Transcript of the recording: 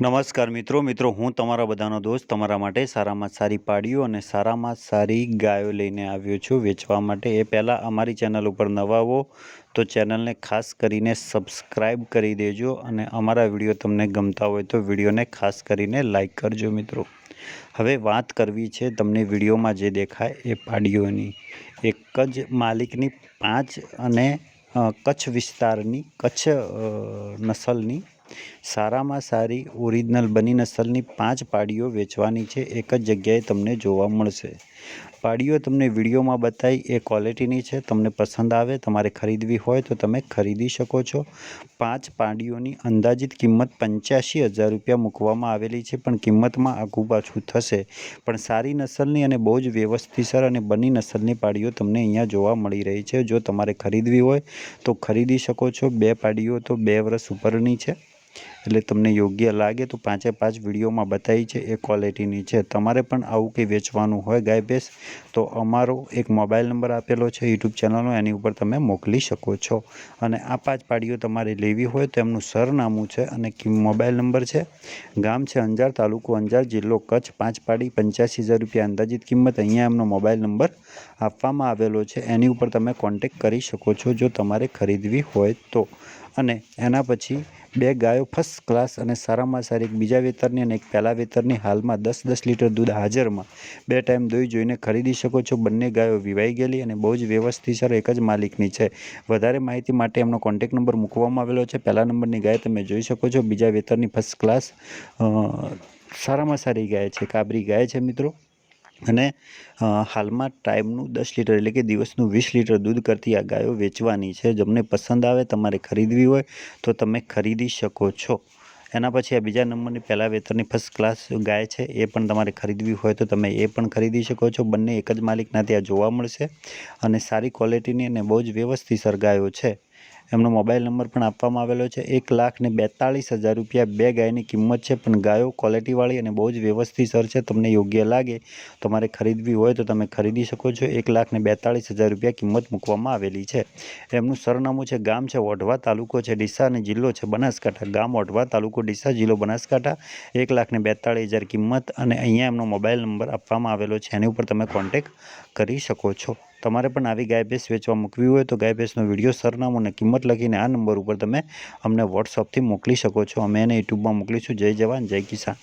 નમસ્કાર મિત્રો મિત્રો, હું તમારા બધાનો દોસ્ત, તમારા માટે સારામાં સારી પાડીઓ અને સારામાં સારી ગાયો લઈને આવ્યો છું વેચવા માટે. એ પહેલાં અમારી ચેનલ ઉપર નવાવો તો ચેનલને ખાસ કરીને સબસ્ક્રાઈબ કરી દેજો અને અમારા વીડિયો તમને ગમતા હોય તો વિડીયોને ખાસ કરીને લાઇક કરજો મિત્રો. હવે વાત કરવી છે તમને વિડીયોમાં જે દેખાય એ પાડીઓની. એક જ માલિકની પાંચ અને કચ્છ વિસ્તારની, કચ્છ નસલની સારામાં સારી ઓરિજિનલ બની નસલની પાંચ પાડીઓ વેચવાની છે. એક જ જગ્યાએ તમને જોવા મળશે. પાડીઓ તમને વિડીયોમાં બતાવી એ ક્વોલિટીની છે, તમને પસંદ આવે, તમારે ખરીદવી હોય તો તમે ખરીદી શકો છો. પાંચ પાડીઓની અંદાજિત કિંમત પંચ્યાસી હજાર રૂપિયા મૂકવામાં આવેલી છે, પણ કિંમતમાં આઘું પાછું થશે. પણ સારી નસલની અને બહુ જ વ્યવસ્થિતસર અને બની નસલની પાડીઓ તમને અહીંયા જોવા મળી રહી છે. જો તમારે ખરીદવી હોય તો ખરીદી શકો છો. બે પાડીઓ તો બે વર્ષ ઉપરની છે. એટલે તમને યોગ્ય લાગે તો પાંચે પાંચ વિડીયોમાં બતાવી છે એ ક્વોલિટીની છે. તમારે પણ આવું કંઈ વેચવાનું હોય ગાય ભેંસ, તો અમારો એક મોબાઈલ નંબર આપેલો છે, યુટ્યુબ ચેનલનો, એની ઉપર તમે મોકલી શકો છો. અને આ પાંચ પાડીઓ તમારે લેવી હોય તો એમનું સરનામું છે અને મોબાઈલ નંબર છે. ગામ છે અંજાર, તાલુકો અંજાર, જિલ્લો કચ્છ, પાંચ પાડી પંચ્યાસી હજાર રૂપિયા અંદાજિત કિંમત અહીંયા એમનો મોબાઈલ નંબર આપવામાં આવેલો છે. એની ઉપર તમે કોન્ટેક કરી શકો છો જો તમારે ખરીદવી હોય તો. અને એના પછી બે ગાયો ફર્સ્ટ ક્લાસ અને સારામાં સારી એક બીજા વેતરની અને એક પહેલા વેતરની હાલમાં દસ દસ લીટર દૂધ હાજરમાં. બે ટાઈમ દોઈ જોઈને ખરીદી શકો છો. બંને ગાયો વિવાઈ ગયેલી અને બહુ જ વ્યવસ્થિત સર એક જ માલિકની છે. વધારે માહિતી માટે એમનો કોન્ટેક નંબર મૂકવામાં આવેલો છે. પહેલા નંબરની ગાય તમે જોઈ શકો છો. બીજા વેતરની ફર્સ્ટ ક્લાસ સારામાં સારી ગાય છે. કાબરી ગાય છે મિત્રો. અને હાલમાં ટાઈમનું દસ લીટર એટલે કે દિવસનું વીસ લીટર દૂધ કરતી આ ગાયો વેચવાની છે. જમને પસંદ આવે, તમારે ખરીદવી હોય, તો તમે ખરીદી શકો છો. એના પછી આ બીજા નંબરની પહેલાં વેતરની ફર્સ્ટ ક્લાસ ગાય છે, એ પણ તમારે ખરીદવી હોય, તો તમે એ પણ ખરીદી શકો છો. બંને એક જ માલિકના ત્યાં જોવા મળશે. અને સારી ક્વોલિટીની અને બહુ જ વ્યવસ્થિત ગાયો છે. એમનો મોબાઈલ નંબર પણ આપવામાં આવેલો છે. એક લાખ ને બેતાળીસ હજાર રૂપિયા બે ગાયની કિંમત છે, પણ ગાયો ક્વોલિટીવાળી અને બહુ જ વ્યવસ્થિત સર છે. તમને યોગ્ય લાગે, તમારે ખરીદવી હોય તો તમે ખરીદી શકો છો. એક લાખ ને બેતાળીસ હજાર રૂપિયા કિંમત મૂકવામાં આવેલી છે. એમનું સરનામું છે, ગામ છે, ઓઢવા તાલુકો છે, ડીસા અને જિલ્લો છે, બનાસકાંઠા. ગામ, ઓઢવા તાલુકો, ડીસા, જિલ્લો, બનાસકાંઠા. એક લાખ ને બેતાળીસ હજાર કિંમત અને અહીંયા એમનો મોબાઈલ નંબર આપવામાં આવેલો છે. એની ઉપર તમે કોન્ટેક કરી શકો છો. તમારે પણ આવી ગાય ભેંસ વેચવા મૂકવી હોય તો ગાય ભેંસનો વીડિયો, સરનામું અને કિંમત લખીને આ નંબર ઉપર તમે અમને વોટ્સઅપથી મોકલી શકો છો. અમે એને યુટ્યુબમાં મોકલીશું. જય જવાન, જય કિસાન.